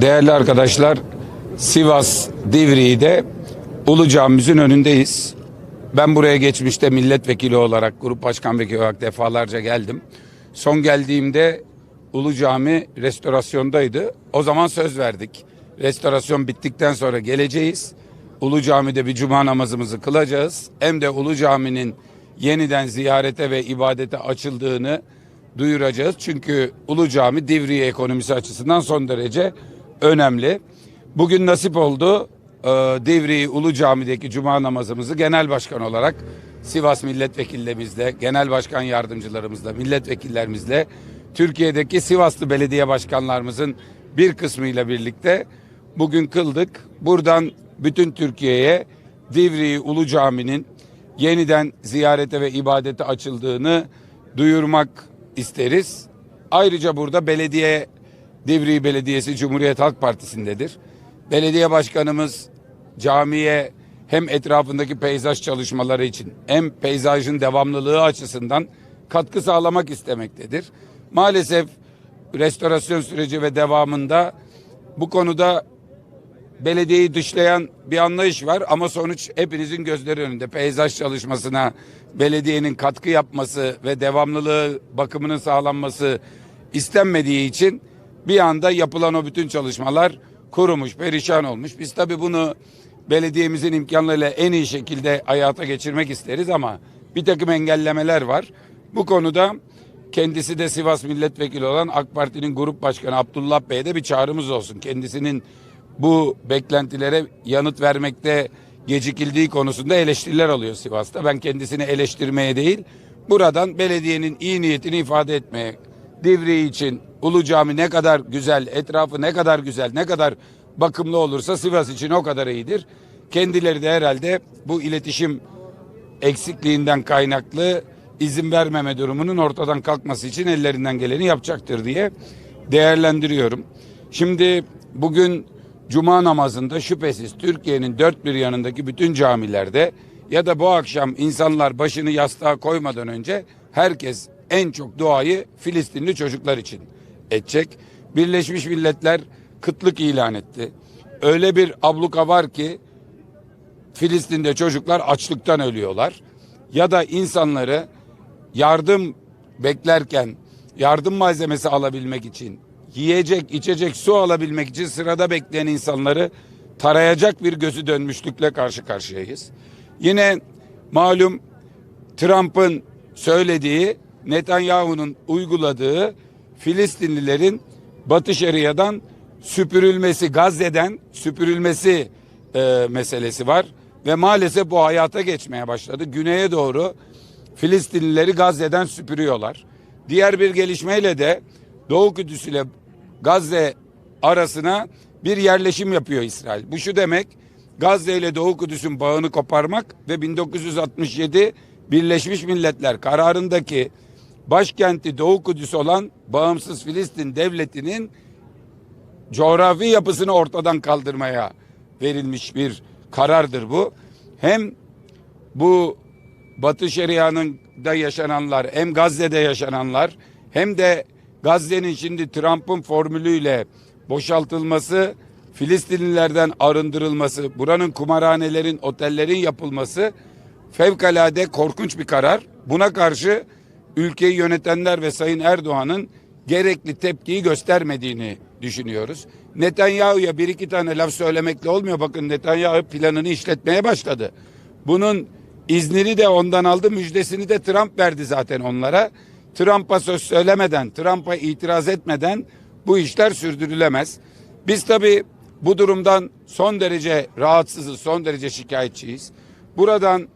Değerli arkadaşlar, Sivas Divriği'de Ulu Camimizin önündeyiz. Ben buraya geçmişte milletvekili olarak, grup başkan vekili olarak defalarca geldim. Son geldiğimde Ulu Cami restorasyondaydı. O zaman söz verdik. Restorasyon bittikten sonra geleceğiz. Ulu Cami'de bir cuma namazımızı kılacağız. Hem de Ulu Cami'nin yeniden ziyarete ve ibadete açıldığını duyuracağız. Çünkü Ulu Cami Divriği ekonomisi açısından son derece önemli. Bugün nasip oldu e, Divriği Ulu Cami'deki cuma namazımızı genel başkan olarak Sivas milletvekillerimizle, genel başkan yardımcılarımızla, milletvekillerimizle, Türkiye'deki Sivaslı belediye başkanlarımızın bir kısmıyla birlikte bugün kıldık. Buradan bütün Türkiye'ye Divriği Ulu Cami'nin yeniden ziyarete ve ibadete açıldığını duyurmak isteriz. Ayrıca burada belediye Divriği Belediyesi Cumhuriyet Halk Partisi'ndedir. Belediye başkanımız camiye hem etrafındaki peyzaj çalışmaları için hem peyzajın devamlılığı açısından katkı sağlamak istemektedir. Maalesef restorasyon süreci ve devamında bu konuda belediyeyi dışlayan bir anlayış var ama sonuç hepinizin gözleri önünde. Peyzaj çalışmasına belediyenin katkı yapması ve devamlılığı bakımının sağlanması istenmediği için bir anda yapılan o bütün çalışmalar kurumuş, perişan olmuş. Biz tabii bunu belediyemizin imkanlarıyla en iyi şekilde hayata geçirmek isteriz ama bir takım engellemeler var. Bu konuda kendisi de Sivas milletvekili olan AK Parti'nin grup başkanı Abdullah Bey'e de bir çağrımız olsun. Kendisinin bu beklentilere yanıt vermekte gecikildiği konusunda eleştiriler alıyor Sivas'ta. Ben kendisini eleştirmeye değil, buradan belediyenin iyi niyetini ifade etmeye, Divriği için Ulu Cami ne kadar güzel, etrafı ne kadar güzel, ne kadar bakımlı olursa Sivas için o kadar iyidir. Kendileri de herhalde bu iletişim eksikliğinden kaynaklı izin vermeme durumunun ortadan kalkması için ellerinden geleni yapacaktır diye değerlendiriyorum. Şimdi bugün cuma namazında şüphesiz Türkiye'nin dört bir yanındaki bütün camilerde ya da bu akşam insanlar başını yastığa koymadan önce herkes en çok duayı Filistinli çocuklar için edecek. Birleşmiş Milletler kıtlık ilan etti. Öyle bir abluka var ki Filistin'de çocuklar açlıktan ölüyorlar. Ya da insanları yardım beklerken yardım malzemesi alabilmek için yiyecek, içecek, su alabilmek için sırada bekleyen insanları tarayacak bir gözü dönmüşlükle karşı karşıyayız. Yine malum Trump'ın söylediği, Netanyahu'nun uyguladığı Filistinlilerin Batı Şeria'dan süpürülmesi, Gazze'den süpürülmesi e, meselesi var. Ve maalesef bu hayata geçmeye başladı. Güneye doğru Filistinlileri Gazze'den süpürüyorlar. Diğer bir gelişmeyle de Doğu Kudüs ile Gazze arasına bir yerleşim yapıyor İsrail. Bu şu demek Gazze ile Doğu Kudüs'ün bağını koparmak ve 1967 Birleşmiş Milletler kararındaki başkenti Doğu Kudüs olan bağımsız Filistin devletinin coğrafi yapısını ortadan kaldırmaya verilmiş bir karardır bu. Hem bu Batı Şeria'nın da yaşananlar hem Gazze'de yaşananlar hem de Gazze'nin şimdi Trump'ın formülüyle boşaltılması, Filistinlilerden arındırılması, buranın kumarhanelerin, otellerin yapılması fevkalade korkunç bir karar. Buna karşı ülkeyi yönetenler ve Sayın Erdoğan'ın gerekli tepkiyi göstermediğini düşünüyoruz. Netanyahu'ya bir iki tane laf söylemekle olmuyor. Bakın Netanyahu planını işletmeye başladı. Bunun iznini de ondan aldı, müjdesini de Trump verdi zaten onlara. Trump'a söz söylemeden, Trump'a itiraz etmeden bu işler sürdürülemez. Biz tabii bu durumdan son derece rahatsızız, son derece şikayetçiyiz. Buradan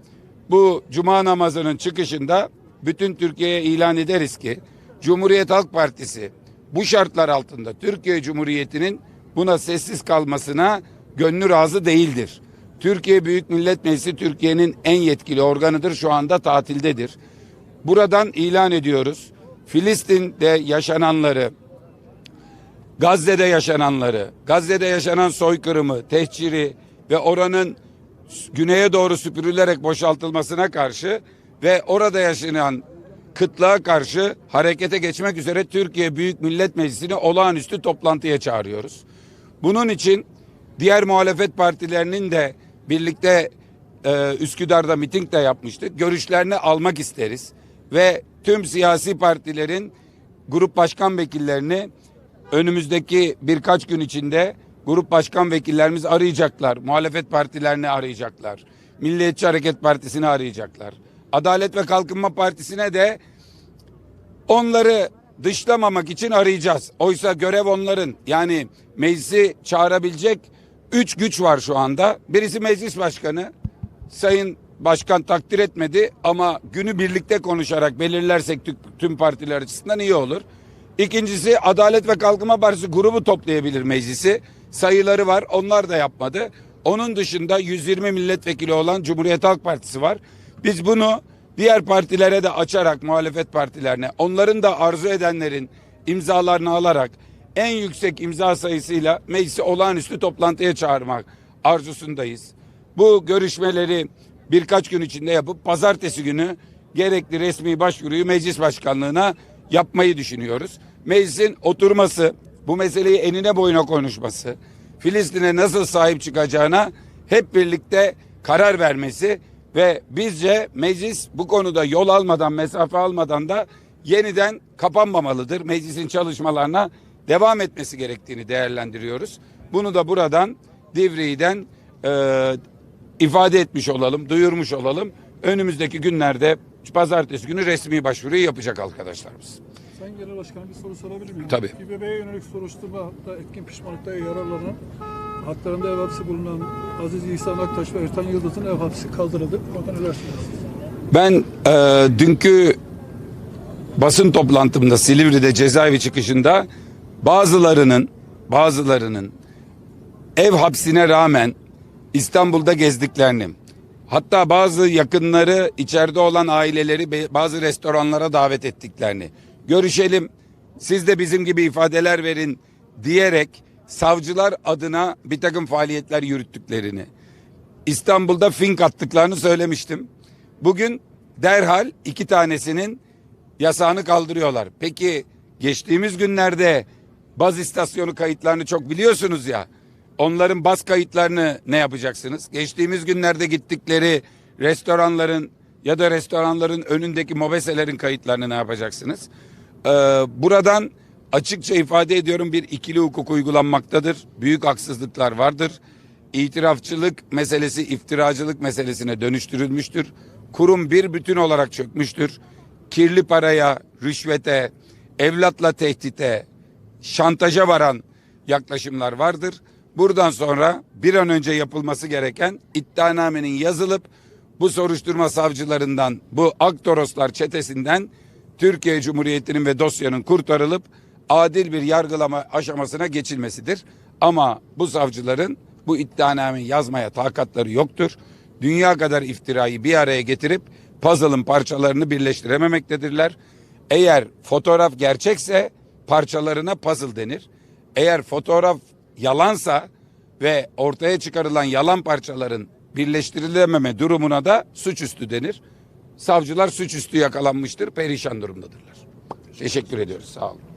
bu cuma namazının çıkışında bütün Türkiye'ye ilan ederiz ki Cumhuriyet Halk Partisi bu şartlar altında Türkiye Cumhuriyeti'nin buna sessiz kalmasına gönlü razı değildir. Türkiye Büyük Millet Meclisi Türkiye'nin en yetkili organıdır. Şu anda tatildedir. Buradan ilan ediyoruz. Filistin'de yaşananları, Gazze'de yaşananları, Gazze'de yaşanan soykırımı, tehciri ve oranın güneye doğru süpürülerek boşaltılmasına karşı ve orada yaşanan kıtlığa karşı harekete geçmek üzere Türkiye Büyük Millet Meclisi'ni olağanüstü toplantıya çağırıyoruz. Bunun için diğer muhalefet partilerinin de birlikte e, Üsküdar'da miting de yapmıştık. Görüşlerini almak isteriz ve tüm siyasi partilerin grup başkan vekillerini önümüzdeki birkaç gün içinde grup başkan vekillerimiz arayacaklar. Muhalefet partilerini arayacaklar. Milliyetçi Hareket Partisi'ni arayacaklar. Adalet ve Kalkınma Partisi'ne de onları dışlamamak için arayacağız. Oysa görev onların. Yani meclisi çağırabilecek üç güç var şu anda. Birisi meclis başkanı. Sayın Başkan takdir etmedi ama günü birlikte konuşarak belirlersek tü- tüm partiler açısından iyi olur. İkincisi Adalet ve Kalkınma Partisi grubu toplayabilir meclisi. Sayıları var onlar da yapmadı. Onun dışında 120 milletvekili olan Cumhuriyet Halk Partisi var. Biz bunu diğer partilere de açarak muhalefet partilerine onların da arzu edenlerin imzalarını alarak en yüksek imza sayısıyla meclisi olağanüstü toplantıya çağırmak arzusundayız. Bu görüşmeleri birkaç gün içinde yapıp pazartesi günü gerekli resmi başvuruyu meclis başkanlığına yapmayı düşünüyoruz. Meclisin oturması, bu meseleyi enine boyuna konuşması, Filistin'e nasıl sahip çıkacağına hep birlikte karar vermesi ve bizce meclis bu konuda yol almadan, mesafe almadan da yeniden kapanmamalıdır. Meclisin çalışmalarına devam etmesi gerektiğini değerlendiriyoruz. Bunu da buradan Divriği'den e, ifade etmiş olalım, duyurmuş olalım. Önümüzdeki günlerde pazartesi günü resmi başvuruyu yapacak arkadaşlarımız. Sayın Genel Başkanım bir soru sorabilir miyim? Tabii. İBB'ye yönelik soruşturmada etkin pişmanlıkta yararlanan haklarında ev hapsi bulunan Aziz İhsan Aktaş ve Ertan Yıldız'ın ev hapsi kaldırıldı. Orada? Ben e, dünkü basın toplantımda Silivri'de cezaevi çıkışında bazılarının bazılarının ev hapsine rağmen İstanbul'da gezdiklerini hatta bazı yakınları içeride olan aileleri bazı restoranlara davet ettiklerini görüşelim siz de bizim gibi ifadeler verin diyerek savcılar adına bir takım faaliyetler yürüttüklerini İstanbul'da fink attıklarını söylemiştim. Bugün derhal iki tanesinin yasağını kaldırıyorlar. Peki geçtiğimiz günlerde baz istasyonu kayıtlarını çok biliyorsunuz ya. Onların baz kayıtlarını ne yapacaksınız? Geçtiğimiz günlerde gittikleri restoranların ya da restoranların önündeki mobeselerin kayıtlarını ne yapacaksınız? Ee, buradan açıkça ifade ediyorum bir ikili hukuk uygulanmaktadır. Büyük haksızlıklar vardır. İtirafçılık meselesi iftiracılık meselesine dönüştürülmüştür. Kurum bir bütün olarak çökmüştür. Kirli paraya, rüşvete, evlatla tehdite, şantaja varan yaklaşımlar vardır. Buradan sonra bir an önce yapılması gereken iddianamenin yazılıp bu soruşturma savcılarından, bu Aktoroslar çetesinden Türkiye Cumhuriyeti'nin ve dosyanın kurtarılıp adil bir yargılama aşamasına geçilmesidir. Ama bu savcıların bu iddianameyi yazmaya takatları yoktur. Dünya kadar iftirayı bir araya getirip puzzle'ın parçalarını birleştirememektedirler. Eğer fotoğraf gerçekse parçalarına puzzle denir. Eğer fotoğraf yalansa ve ortaya çıkarılan yalan parçaların birleştirilememe durumuna da suçüstü denir. Savcılar suçüstü yakalanmıştır, perişan durumdadırlar. Teşekkür ediyoruz. Sağ olun.